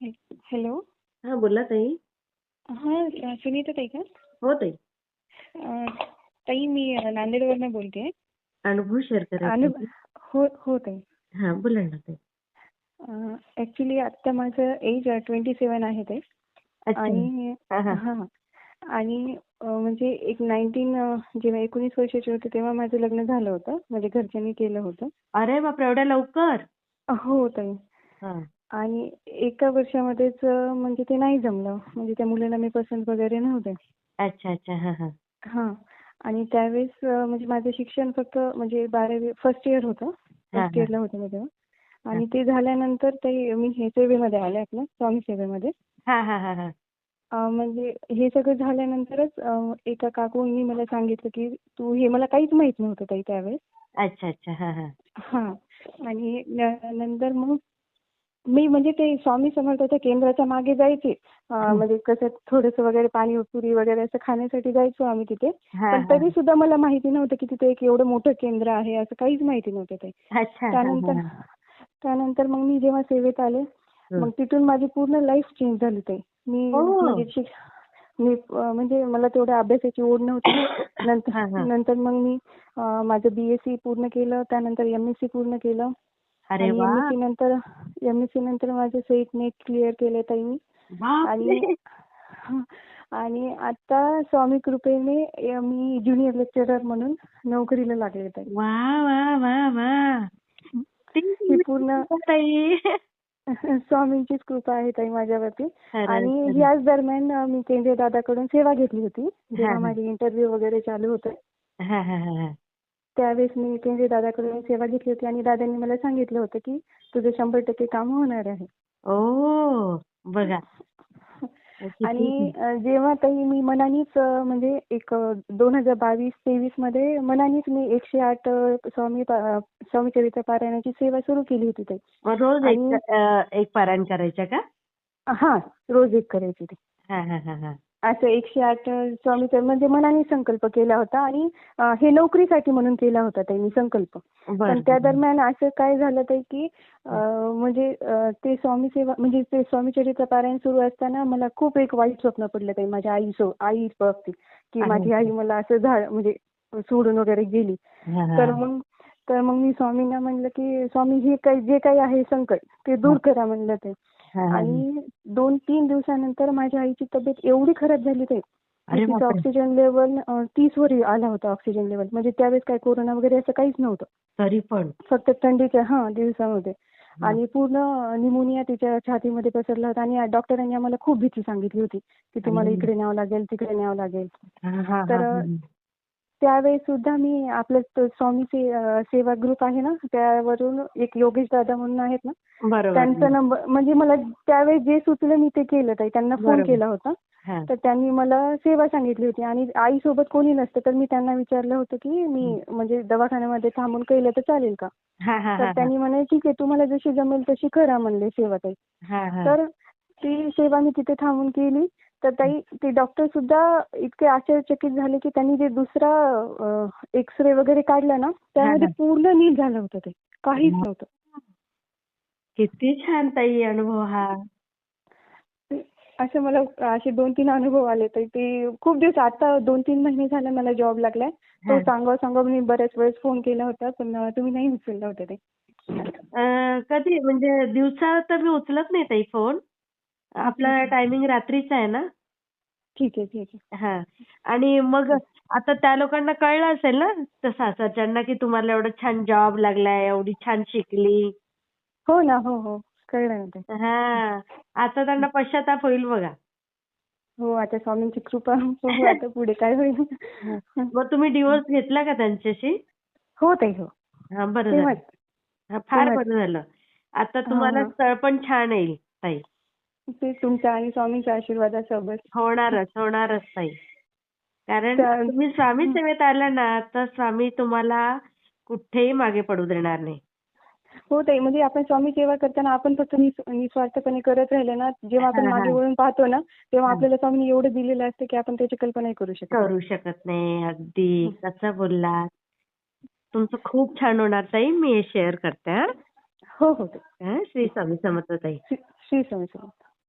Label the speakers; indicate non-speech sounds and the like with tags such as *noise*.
Speaker 1: Hello.
Speaker 2: हा बोला ताई.
Speaker 1: हां सुनीता ताई का?
Speaker 2: हो ताई.
Speaker 1: ताई मी नांदेडवरनं बोलते.
Speaker 2: अनुभव शेअर करा
Speaker 1: अनु हो हो ताई.
Speaker 2: हा बोला ना ताई.
Speaker 1: ऍक्च्युली आता माझं एज ट्वेंटी सेवन आहे ताई.
Speaker 2: अच्छा.
Speaker 1: आणि
Speaker 2: हा,
Speaker 1: आणि म्हणजे एक नाईन्टीन जेव्हा एकोणीस वर्षाचे होते तेव्हा माझं लग्न झालं होतं. म्हणजे घरच्यांनी केलं होतं.
Speaker 2: अरे बाप एवढ्या लवकर?
Speaker 1: हो ताई. आणि एका वर्षामध्येच म्हणजे ते नाही जमलं. म्हणजे त्या मुलाला मी पसंत वगैरे नव्हते.
Speaker 2: अच्छा अच्छा. हा हा.
Speaker 1: हां. आणि त्यावेळेस म्हणजे माझं शिक्षण फक्त म्हणजे बारावी फर्स्ट इयर होतं. फर्स्ट इयरला होते मी तेव्हा. आणि ते झाल्यानंतर ते मी हे सेवेमध्ये आले आपलं स्वामी सेवेमध्ये.
Speaker 2: हा हा हा हा.
Speaker 1: म्हणजे हे सगळं झाल्यानंतरच एका काकूंनी मला सांगितलं की तू हे मला काहीच माहीत नव्हतं ताई त्यावेळेस.
Speaker 2: अच्छा अच्छा. हा
Speaker 1: आणि नंतर मग मी म्हणजे ते स्वामी समर्थाच्या केंद्राच्या मागे जायचे अं, म्हणजे कसं थोडंसं वगैरे पाणीपुरी वगैरे असं खाण्यासाठी जायचो आम्ही तिथे
Speaker 2: हा,
Speaker 1: पण
Speaker 2: हा.
Speaker 1: तरी सुद्धा मला माहिती नव्हतं की तिथे एक एवढं मोठं केंद्र आहे असं काहीच माहिती नव्हतं ते
Speaker 2: अच्छा हा,
Speaker 1: त्यानंतर
Speaker 2: हा.
Speaker 1: त्यानंतर मग मी जेव्हा सेवेत आले
Speaker 2: हं.
Speaker 1: मग तिथून माझी पूर्ण लाईफ चेंज झाली ते मी. म्हणजे शिक- मी अं, म्हणजे मला तेवढ्या अभ्यासाची ओढ नव्हती *coughs* नंतर
Speaker 2: हा.
Speaker 1: नंतर मग मी अं, माझं बीएससी पूर्ण केलं त्यानंतर एमएससी पूर्ण केलं
Speaker 2: अरे
Speaker 1: आणि
Speaker 2: वा.
Speaker 1: एमएससी नंतर एमएससी नंतर माझं सेट नेट क्लिअर केलं ताई मी. आणि. *laughs* आणि आता स्वामी कृपेने मी ज्युनियर लेक्चरर म्हणून नोकरीला लागले ताई.
Speaker 2: वा वा वा वा.
Speaker 1: ही पूर्ण
Speaker 2: ताई. *laughs*
Speaker 1: स्वामींचीच कृपा आहे ताई माझ्यावरती. आणि. याच दरम्यान मी केंद्रीय दादाकडून सेवा घेतली होती. जेव्हा. माझे इंटरव्ह्यू वगैरे चालू होते. त्यावेळेस मी केंद्रीय दादाकडून सेवा घेतली होती आणि दादांनी मला सांगितलं होतं की तुझं शंभर टक्के काम होणार आहे.
Speaker 2: ओ बघा. *laughs*
Speaker 1: आणि जेव्हा ताई मी मनानेच म्हणजे एक दोन हजार बावीस तेवीसमध्ये मनानेच मी एकशे आठ स्वामी स्वामी चरित्र पारायणाची सेवा सुरू केली होती ताई.
Speaker 2: रोज एक एक पारायण करायचं का?
Speaker 1: हा रोज एक करायची ती.
Speaker 2: हा हा हा हा.
Speaker 1: असं एकशे आठ स्वामी चर- म्हणजे मनाने संकल्प केला होता आणि हे नोकरीसाठी म्हणून केला होता ताई मी संकल्प पण त्या. दरम्यान असं काय झालं ताई की म्हणजे ते स्वामी सेवा म्हणजे ते स्वामी चरित्र पारायण सुरू असताना मला खूप एक वाईट स्वप्न पडलं ताई माझ्या आई सो आई बाबतीत की. माझी आई मला असं झाड म्हणजे सोडून वगैरे गेली. तर मग तर मग मी स्वामींना म्हणलं की स्वामी हे काही जे काही आहे संकट ते दूर करा म्हणलं ते. आणि दोन तीन दिवसानंतर माझ्या आईची तब्येत एवढी खराब झाली ते. तिचं. ऑक्सिजन लेवल तीस वर आला होता ऑक्सिजन लेवल म्हणजे त्यावेळेस काय कोरोना वगैरे असं काहीच नव्हतं.
Speaker 2: तरी पण.
Speaker 1: फक्त थंडीच्या हा दिवसामध्ये. आणि पूर्ण निमोनिया तिच्या छातीमध्ये पसरला होता आणि डॉक्टरांनी आम्हाला खूप भीती सांगितली होती की तुम्हाला. इकडे न्यावं लागेल तिकडे न्यावं लागेल. तर त्यावेळेस सुद्धा मी आपलं तो स्वामी से- सेवा ग्रुप आहे ना त्यावरून एक योगेश दादा म्हणून आहेत ना
Speaker 2: बरोबर.
Speaker 1: त्यांचा नंबर म्हणजे मला त्यावेळेस जे सुचलं मी ते केलं ताई. त्यांना फोन
Speaker 2: बरोबर.
Speaker 1: केला होता.
Speaker 2: हा.
Speaker 1: तर त्यांनी मला सेवा सांगितली होती. आणि आई सोबत कोणी नसतं तर मी त्यांना विचारलं होतं की मी म्हणजे दवाखान्यामध्ये थांबून केलं तर चालेल का?
Speaker 2: हा, हा, हा,
Speaker 1: तर त्यांनी म्हणे ठीक आहे तुम्हाला जशी जमेल तशी करा म्हणले सेवा ताई.
Speaker 2: हा, हा.
Speaker 1: तर ती सेवा मी तिथे थांबून केली. तर ताई ते डॉक्टर सुद्धा इतके आश्चर्यचकित झाले की त्यांनी जे दुसरा एक्सरे वगैरे काढला ना त्यामध्ये. पूर्ण नील झालं होतं ते. काहीच. नव्हतं.
Speaker 2: किती छान ताई अनुभव हा.
Speaker 1: असे मला असे दोन तीन अनुभव आले तर ते खूप दिवस आता दोन तीन महिने झाले मला जॉब लागलाय. तो. सांगाव सांगाव मी बऱ्याच वेळेस फोन केला होता पण तुम्ही नाही उचलला होता ते.
Speaker 2: कधी? म्हणजे दिवसा तर मी उचलत नाही ताई फोन आपला टायमिंग रात्रीचा आहे ना?
Speaker 1: ठीक आहे ठीक आहे.
Speaker 2: हा. आणि मग आता त्या लोकांना कळलं असेल ना सासरच्यांना की तुम्हाला एवढा छान जॉब लागलाय एवढी छान शिकली.
Speaker 1: हो ना हो हो. कळलं ना ते.
Speaker 2: हा. आता त्यांना पश्चाताप होईल बघा.
Speaker 1: हो आता स्वामींची कृपा बघू आता पुढे काय होईल.
Speaker 2: मग तुम्ही डिवोर्स घेतला का त्यांच्याशी?
Speaker 1: हो ताई हो.
Speaker 2: हा बरं झालं.
Speaker 1: तेव्हाच.
Speaker 2: हा, फार. बरं झालं. आता तुम्हाला
Speaker 1: हा.
Speaker 2: स्थळ पण छान येईल ताई.
Speaker 1: ते तुमच्या आणि स्वामींच्या आशीर्वादासोबत
Speaker 2: होणारच होणारच ताई कारण तुम्ही स्वामी सेवेत आला ना तर स्वामी तुम्हाला कुठेही मागे पडू देणार नाही
Speaker 1: हो ताई म्हणजे आपण स्वामी सेवा करताना आपण फक्त निस- निस्वार्थपणे करत राहिले ना जेव्हा आपण. मागे वळून पाहतो ना तेव्हा. आपल्याला स्वामींनी एवढं दिलेलं असतं की आपण त्याची कल्पनाही करू शकत नाही.
Speaker 2: करू शकत नाही अगदी कसं बोललात तुमचं खूप छान होणार ताई मी हे शेअर करते हा. हो श्री स्वामी समर्थ ताई
Speaker 1: श्री श्री स्वामी समर्थ